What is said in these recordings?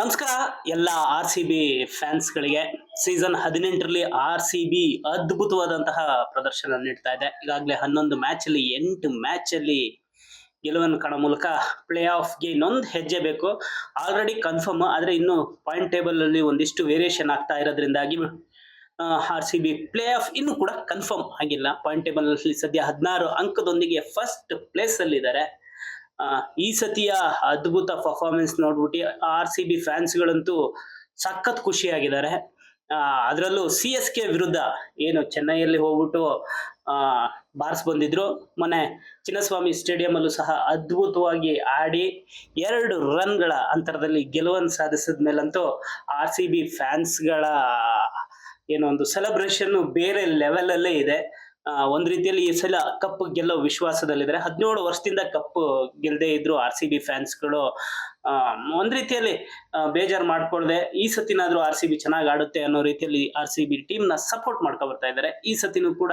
ನಮಸ್ಕಾರ, ಎಲ್ಲ R C B ಫ್ಯಾನ್ಸ್ಗಳಿಗೆ. ಸೀಸನ್ ಹದಿನೆಂಟರಲ್ಲಿ ಆರ್ ಸಿ ಬಿ ಅದ್ಭುತವಾದಂತಹ ಪ್ರದರ್ಶನ ನೀಡ್ತಾ ಇದೆ. ಈಗಾಗಲೇ ಹನ್ನೊಂದು ಮ್ಯಾಚ್ ಅಲ್ಲಿ ಎಂಟು ಮ್ಯಾಚ್ ಅಲ್ಲಿ ಗೆಲುವನ್ನು ಕಾಣೋ ಮೂಲಕ ಪ್ಲೇ ಆಫ್ಗೆ ಇನ್ನೊಂದು ಹೆಜ್ಜೆ ಬೇಕು. ಆಲ್ರೆಡಿ ಕನ್ಫರ್ಮ್, ಆದರೆ ಇನ್ನು ಪಾಯಿಂಟ್ ಟೇಬಲ್ ಅಲ್ಲಿ ಒಂದಿಷ್ಟು ವೇರಿಯೇಷನ್ ಆಗ್ತಾ ಇರೋದ್ರಿಂದಾಗಿ R C B play off ಇನ್ನೂ ಕೂಡ ಕನ್ಫರ್ಮ್ ಆಗಿಲ್ಲ. ಪಾಯಿಂಟ್ ಟೇಬಲ್ ಅಲ್ಲಿ ಸದ್ಯ ಹದಿನಾರು ಅಂಕದೊಂದಿಗೆ ಫಸ್ಟ್ ಪ್ಲೇಸ್ ಅಲ್ಲಿ ಇದ್ದಾರೆ ಈ ಸತಿಯ ಅದ್ಭುತ ಪರ್ಫಾರ್ಮೆನ್ಸ್ ನೋಡ್ಬಿಟ್ಟು ಆರ್ ಸಿ ಬಿ ಫ್ಯಾನ್ಸ್ಗಳಂತೂ ಸಖತ್ ಖುಷಿಯಾಗಿದ್ದಾರೆ. ಅದರಲ್ಲೂ ಸಿ ಎಸ್ ಕೆ ವಿರುದ್ಧ ಏನು ಚೆನ್ನೈಯಲ್ಲಿ ಹೋಗ್ಬಿಟ್ಟು ಬಾರ್ಸ್ ಬಂದಿದ್ರು. ಮೊನ್ನೆ ಚಿನ್ನಸ್ವಾಮಿ ಸ್ಟೇಡಿಯಂ ಅಲ್ಲೂ ಸಹ ಅದ್ಭುತವಾಗಿ ಆಡಿ ಎರಡು ರನ್ಗಳ ಅಂತರದಲ್ಲಿ ಗೆಲುವನ್ನು ಸಾಧಿಸಿದ ಮೇಲಂತೂ ಆರ್ ಸಿ ಬಿ ಫ್ಯಾನ್ಸ್ಗಳ ಏನೋ ಒಂದು ಸೆಲೆಬ್ರೇಷನ್ ಬೇರೆ ಲೆವೆಲಲ್ಲೇ ಇದೆ. ಒಂದ್ ರೀತಿಯಲ್ಲಿ ಈ ಸಲ ಕಪ್ ಗೆಲ್ಲೋ ವಿಶ್ವಾಸದಲ್ಲಿದ್ದಾರೆ. ಹದಿನೇಳು ವರ್ಷದಿಂದ ಕಪ್ ಗೆಲ್ಲದೆ ಇದ್ರು ಆರ್ ಸಿ ಬಿ ಫ್ಯಾನ್ಸ್ಗಳು ಆ, ಒಂದ್ ರೀತಿಯಲ್ಲಿ ಬೇಜಾರು ಬೇಜಾರ್ ಮಾಡ್ಕೊಳ್ದೆ ಈ ಸತಿನಾದ್ರೂ ಆರ್ ಸಿ ಬಿ ಚೆನ್ನಾಗಿ ಆಡುತ್ತೆ ಅನ್ನೋ ರೀತಿಯಲ್ಲಿ ಆರ್ ಸಿ ಬಿ ಟೀಮ್ನ ಸಪೋರ್ಟ್ ಮಾಡ್ಕೊ ಬರ್ತಾ ಇದ್ದಾರೆ. ಈ ಸತಿನೂ ಕೂಡ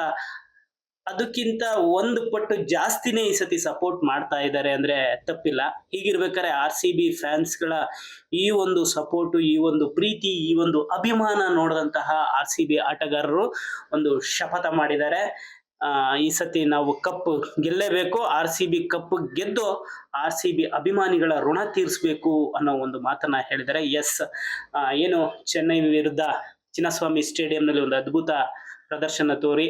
ಅದಕ್ಕಿಂತ ಒಂದು ಪಟ್ಟು ಜಾಸ್ತಿನೇ ಈ ಸತಿ ಸಪೋರ್ಟ್ ಮಾಡ್ತಾ ಇದ್ದಾರೆ ಅಂದ್ರೆ ತಪ್ಪಿಲ್ಲ. ಹೀಗಿರ್ಬೇಕಾದ್ರೆ ಆರ್ ಸಿ ಬಿ ಫ್ಯಾನ್ಸ್ಗಳ ಈ ಒಂದು ಸಪೋರ್ಟು ಈ ಒಂದು ಪ್ರೀತಿ, ಈ ಒಂದು ಅಭಿಮಾನ ನೋಡಿದಂತಹ ಆರ್ ಸಿ ಬಿ ಆಟಗಾರರು ಒಂದು ಶಪಥ ಮಾಡಿದ್ದಾರೆ. ಈ ಸತಿ ನಾವು ಕಪ್ ಗೆಲ್ಲೇಬೇಕು ಆರ್ ಸಿ ಬಿ ಕಪ್ ಗೆದ್ದು ಆರ್ ಸಿ ಬಿ ಅಭಿಮಾನಿಗಳ ಋಣ ತೀರಿಸಬೇಕು ಅನ್ನೋ ಒಂದು ಮಾತನ್ನ ಹೇಳಿದ್ದಾರೆ. ಎಸ್ ಏನು ಚೆನ್ನೈ ವಿರುದ್ಧ ಚಿನ್ನಸ್ವಾಮಿ ಸ್ಟೇಡಿಯಂನಲ್ಲಿ ಒಂದು ಅದ್ಭುತ ಪ್ರದರ್ಶನ ತೋರಿ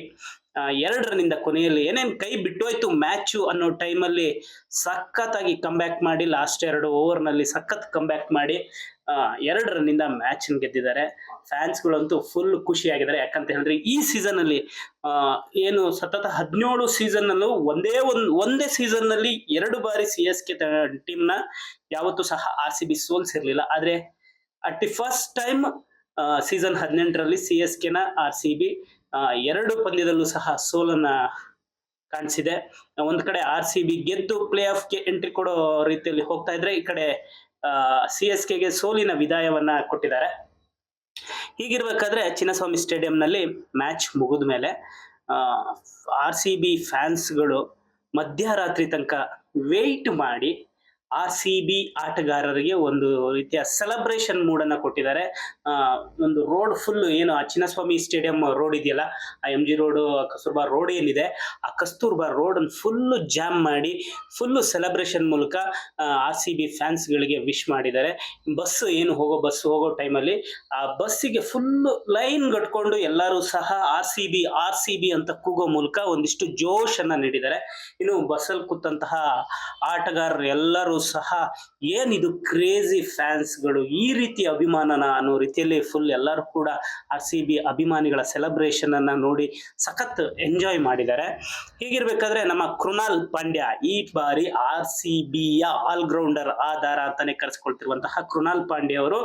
ಇಂದ ಕೊನೆಯಲ್ಲಿ ಏನೇನ್ ಕೈ ಬಿಟ್ಟೋಯ್ತು ಮ್ಯಾಚು ಅನ್ನೋ ಟೈಮಲ್ಲಿ ಸಖತ್ತಾಗಿ ಕಂಬ್ಯಾಕ್ ಮಾಡಿ ಲಾಸ್ಟ್ ಎರಡು ಓವರ್ನಲ್ಲಿ ಸಖತ್ ಕಂಬ್ಯಾಕ್ ಮಾಡಿ ಎರಡು ರನ್ನಿಂದ ಮ್ಯಾಚ್ ಗೆದ್ದಿದ್ದಾರೆ. ಫ್ಯಾನ್ಸ್ಗಳಂತೂ ಫುಲ್ ಖುಷಿಯಾಗಿದ್ದಾರೆ. ಯಾಕಂತ ಹೇಳಿದ್ರೆ ಈ ಸೀಸನ್ ಅಲ್ಲಿ ಏನು ಸತತ ಹದಿನೇಳು ಸೀಸನ್ ಅಲ್ಲೂ ಒಂದೇ ಒಂದ್, ಒಂದೇ ಸೀಸನ್ನಲ್ಲಿ ಎರಡು ಬಾರಿ ಸಿ ಎಸ್ ಕೆ ಟೀಮ್ನ ಯಾವತ್ತೂ ಸಹ ಆರ್ ಸಿ ಬಿ ಸೋಲ್ಸಿರ್ಲಿಲ್ಲ. ಆದ್ರೆ at the first time season ಹದಿನೆಂಟರಲ್ಲಿ ಸಿ ಎಸ್ ಕೆನ ಆರ್ ಸಿ ಬಿ ಎರಡು ಪಂದ್ಯದಲ್ಲೂ ಸಹ ಸೋಲನ್ನ ಕಾಣಿಸಿದೆ. ಒಂದ್ ಕಡೆ ಆರ್ ಸಿ ಬಿ ಗೆದ್ದು ಪ್ಲೇ ಆಫ್ಗೆ ಎಂಟ್ರಿ ಕೊಡೋ ರೀತಿಯಲ್ಲಿ ಹೋಗ್ತಾ ಇದ್ರೆ, ಈ ಕಡೆ ಸಿ ಎಸ್ ಕೆಗೆ ಸೋಲಿನ ವಿದಾಯವನ್ನ ಕೊಟ್ಟಿದ್ದಾರೆ. ಹೀಗಿರ್ಬೇಕಾದ್ರೆ ಚಿನ್ನಸ್ವಾಮಿ ಸ್ಟೇಡಿಯಂನಲ್ಲಿ ಮ್ಯಾಚ್ ಮುಗಿದ ಮೇಲೆ ಆರ್ ಸಿ ಬಿ ಫ್ಯಾನ್ಸ್ಗಳು ಮಧ್ಯರಾತ್ರಿ ತನಕ ವೆಯ್ಟ್ ಮಾಡಿ ಆರ್ ಸಿ ಬಿ ಆಟಗಾರರಿಗೆ ಒಂದು ರೀತಿಯ ಸೆಲೆಬ್ರೇಷನ್ ಮೂಡನ್ನ ಕೊಟ್ಟಿದ್ದಾರೆ. ಒಂದು ರೋಡ್ ಫುಲ್ ಏನು ಆ ಚಿನ್ನಸ್ವಾಮಿ ಸ್ಟೇಡಿಯಂ ರೋಡ್ ಇದೆಯಲ್ಲ, ಆ M G road Kasturba road ಏನಿದೆ, ಆ ಕಸ್ತೂರ್ಬಾ ರೋಡ್ ಅನ್ನು ಫುಲ್ ಜಾಮ್ ಮಾಡಿ ಫುಲ್ಲು ಸೆಲೆಬ್ರೇಷನ್ ಮೂಲಕ ಆರ್ ಸಿ ಬಿ ಫ್ಯಾನ್ಸ್ಗಳಿಗೆ ವಿಶ್ ಮಾಡಿದ್ದಾರೆ. ಬಸ್ ಏನು ಹೋಗೋ ಬಸ್ ಹೋಗೋ ಟೈಮಲ್ಲಿ ಆ ಬಸ್ಸಿಗೆ ಫುಲ್ ಲೈನ್ ಕಟ್ಕೊಂಡು ಎಲ್ಲರೂ ಸಹ R C B R C B ಅಂತ ಕೂಗೋ ಮೂಲಕ ಒಂದಿಷ್ಟು ಜೋಶ್ ಅನ್ನ ನೀಡಿದ್ದಾರೆ. ಇನ್ನು ಬಸ್ಸಲ್ಲಿ ಕೂತಂತಹ ಆಟಗಾರರು ಎಲ್ಲರೂ ಸಹ ಏನಿದು ಕ್ರೇಜಿ ಫ್ಯಾನ್ಸ್ಗಳು ಈ ರೀತಿ ಅಭಿಮಾನನ ಅನ್ನೋ ರೀತಿಯಲ್ಲಿ ಫುಲ್ ಎಲ್ಲರೂ ಕೂಡ ಆರ್ ಸಿ ಅಭಿಮಾನಿಗಳ ಸೆಲೆಬ್ರೇಷನ್ ಅನ್ನ ನೋಡಿ ಸಖತ್ ಎಂಜಾಯ್ ಮಾಡಿದ್ದಾರೆ. ಹೀಗಿರ್ಬೇಕಾದ್ರೆ ನಮ್ಮ ಕೃಣಾಲ್ ಪಾಂಡ್ಯ ಈ ಬಾರಿ ಆರ್ ಸಿ ಬಿಯ ಗ್ರೌಂಡರ್ ಆಧಾರ ಅಂತಾನೆ ಕರೆಸ್ಕೊಳ್ತಿರುವಂತಹ ಕೃಣಾಲ್ ಪಾಂಡ್ಯ ಅವರು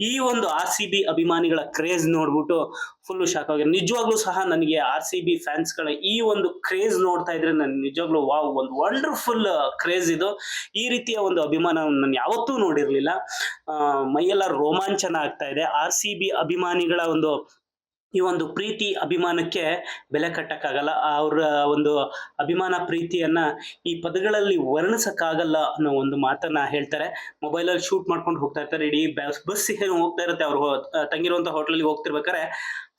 ಈ ಒಂದು ಆರ್ ಸಿ ಬಿ ಅಭಿಮಾನಿಗಳ ಕ್ರೇಜ್ ನೋಡ್ಬಿಟ್ಟು ಫುಲ್ ಶಾಕ್ ಆಗಿದೆ ನಿಜವಾಗ್ಲೂ ಸಹ ನನಗೆ ಆರ್ ಸಿ ಬಿ ಫ್ಯಾನ್ಸ್ಗಳ ಈ ಒಂದು ಕ್ರೇಜ್ ನೋಡ್ತಾ ಇದ್ರೆ ನನ್ ನಿಜವಾಗ್ಲೂ ವಾವ್ ಒಂದು ವಂಡರ್ಫುಲ್ ಕ್ರೇಜ್ ಇದು. ಈ ರೀತಿಯ ಒಂದು ಅಭಿಮಾನ ನಾನು ಯಾವತ್ತೂ ನೋಡಿರಲಿಲ್ಲ. ಮೈಯೆಲ್ಲ ರೋಮಾಂಚನ ಆಗ್ತಾ ಇದೆ. ಆರ್ ಸಿ ಬಿ ಅಭಿಮಾನಿಗಳ ಒಂದು ಈ ಒಂದು ಪ್ರೀತಿ ಅಭಿಮಾನಕ್ಕೆ ಬೆಲೆ ಕಟ್ಟಕ್ಕಾಗಲ್ಲ. ಅವರ ಒಂದು ಅಭಿಮಾನ ಪ್ರೀತಿಯನ್ನ ಈ ಪದಗಳಲ್ಲಿ ವರ್ಣಿಸಕ್ಕಾಗಲ್ಲ ಅನ್ನೋ ಒಂದು ಮಾತನ್ನ ಹೇಳ್ತಾರೆ. ಮೊಬೈಲಲ್ಲಿ ಶೂಟ್ ಮಾಡ್ಕೊಂಡು ಹೋಗ್ತಾ ಇರ್ತಾರೆ. ಇಡೀ ಬಸ್ ಹೋಗ್ತಾ ಇರುತ್ತೆ. ಅವ್ರು ತಂಗಿರುವಂತ ಹೋಟ್ಲಲ್ಲಿ ಹೋಗ್ತಿರ್ಬೇಕಾರೆ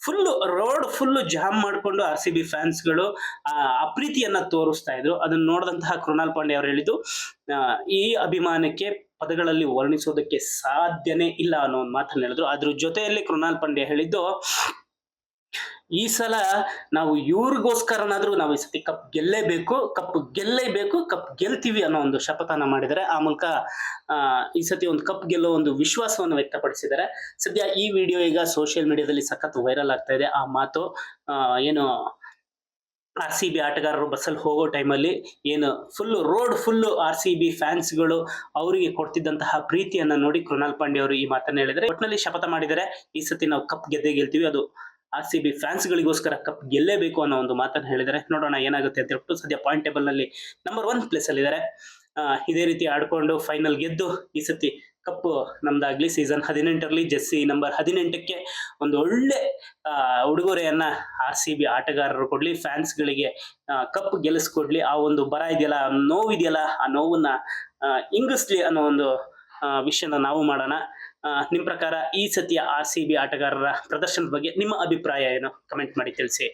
ಫುಲ್ ರೋಡ್ ಫುಲ್ ಜಾಮ್ ಮಾಡ್ಕೊಂಡು ಆರ್ ಸಿ ಬಿ ಫ್ಯಾನ್ಸ್ಗಳು ಆ ಆ ಪ್ರೀತಿಯನ್ನ ತೋರಿಸ್ತಾ ಇದ್ರು. ಅದನ್ನ ನೋಡಿದಂತಹ ಕೃಣಾಲ್ ಪಾಂಡೆ ಅವರು ಹೇಳಿದ್ದು ಈ ಅಭಿಮಾನಕ್ಕೆ ಪದಗಳಲ್ಲಿ ವರ್ಣಿಸೋದಕ್ಕೆ ಸಾಧ್ಯನೇ ಇಲ್ಲ ಅನ್ನೋ ಒಂದು ಮಾತನ್ನ ಹೇಳಿದ್ರು. ಅದ್ರ ಜೊತೆಯಲ್ಲಿ ಕೃಣಾಲ್ ಪಾಂಡೆ ಹೇಳಿದ್ದು ಈ ಸಲ ನಾವು ಇವ್ರಿಗೋಸ್ಕರನಾದ್ರೂ ನಾವು ಈ ಸತಿ ಕಪ್ ಗೆಲ್ಲೇಬೇಕು ಕಪ್ ಗೆಲ್ಲೇಬೇಕು ಕಪ್ ಗೆಲ್ತೀವಿ ಅನ್ನೋ ಒಂದು ಶಪಥನ ಮಾಡಿದರೆ ಆ ಮೂಲಕ ಈ ಸತಿ ಒಂದು ಕಪ್ ಗೆಲ್ಲೋ ಒಂದು ವಿಶ್ವಾಸವನ್ನು ವ್ಯಕ್ತಪಡಿಸಿದ್ದಾರೆ. ಸದ್ಯ ಈ ವಿಡಿಯೋ ಈಗ ಸೋಷಿಯಲ್ ಮೀಡಿಯಾದಲ್ಲಿ ಸಖತ್ ವೈರಲ್ ಆಗ್ತಾ ಇದೆ. ಆ ಮಾತು ಏನು ಆರ್ ಸಿ ಬಿ ಆಟಗಾರರು ಬಸ್ಸಲ್ಲಿ ಹೋಗೋ ಟೈಮಲ್ಲಿ ಏನು full road full R C B ಫ್ಯಾನ್ಸ್ಗಳು ಅವರಿಗೆ ಕೊಡ್ತಿದ್ದಂತಹ ಪ್ರೀತಿಯನ್ನ ನೋಡಿ ಕೃಣಾಲ್ ಪಾಂಡೆ ಅವರು ಈ ಮಾತನ್ನು ಹೇಳಿದರೆ ಒಟ್ಟಿನಲ್ಲಿ ಶಪಥ ಮಾಡಿದರೆ ಈ ಸತಿ ನಾವು ಕಪ್ ಗೆದ್ದೇ ಗೆಲ್ತೀವಿ. ಅದು ಆರ್ ಸಿ ಬಿ ಫ್ಯಾನ್ಸ್ಗಳಿಗೋಸ್ಕರ ಕಪ್ ಗೆಲ್ಲೇಬೇಕು ಅನ್ನೋ ಒಂದು ಮಾತನ್ನ ಹೇಳಿದರೆ ನೋಡೋಣ ಏನಾಗುತ್ತೆ ಅಂತ ಹೇಳ್ಬಿಟ್ಟು ಸದ್ಯ ಪಾಯಿಂಟ್ ಟೇಬಲ್ನಲ್ಲಿ ನಂಬರ್ ಒನ್ ಪ್ಲೇಸಲ್ಲಿದ್ದಾರೆ ಇದೇ ರೀತಿ ಆಡ್ಕೊಂಡು ಫೈನಲ್ ಗೆದ್ದು ಈ ಸತಿ ಕಪ್ ನಮ್ದಾಗ್ಲಿ ಸೀಸನ್ ಹದಿನೆಂಟರಲ್ಲಿ ಜೆಸ್ಸಿ ನಂಬರ್ ಹದಿನೆಂಟಕ್ಕೆ ಒಂದು ಒಳ್ಳೆ ಉಡುಗೊರೆಯನ್ನು ಆರ್ ಸಿ ಬಿ ಆಟಗಾರರು ಕೊಡ್ಲಿ ಫ್ಯಾನ್ಸ್ಗಳಿಗೆ ಕಪ್ ಗೆಲ್ಲಿಸ್ಕೊಡ್ಲಿ ಆ ಒಂದು ಬರ ಇದೆಯಲ್ಲ ನೋವಿದೆಯಲ್ಲ, ಆ ನೋವನ್ನ ಇಂಗಿಸ್ಲಿ ಅನ್ನೋ ಒಂದು ವಿಷಯನ ನಾವು ಮಾಡೋಣ. ಆ, ನಿಮ್ ಪ್ರಕಾರ ಈ ಸತಿಯ ಆರ್ ಸಿ ಬಿ ಆಟಗಾರರ ಪ್ರದರ್ಶನದ ಬಗ್ಗೆ ನಿಮ್ಮ ಅಭಿಪ್ರಾಯ ಏನು? ಕಮೆಂಟ್ ಮಾಡಿ ತಿಳಿಸಿ.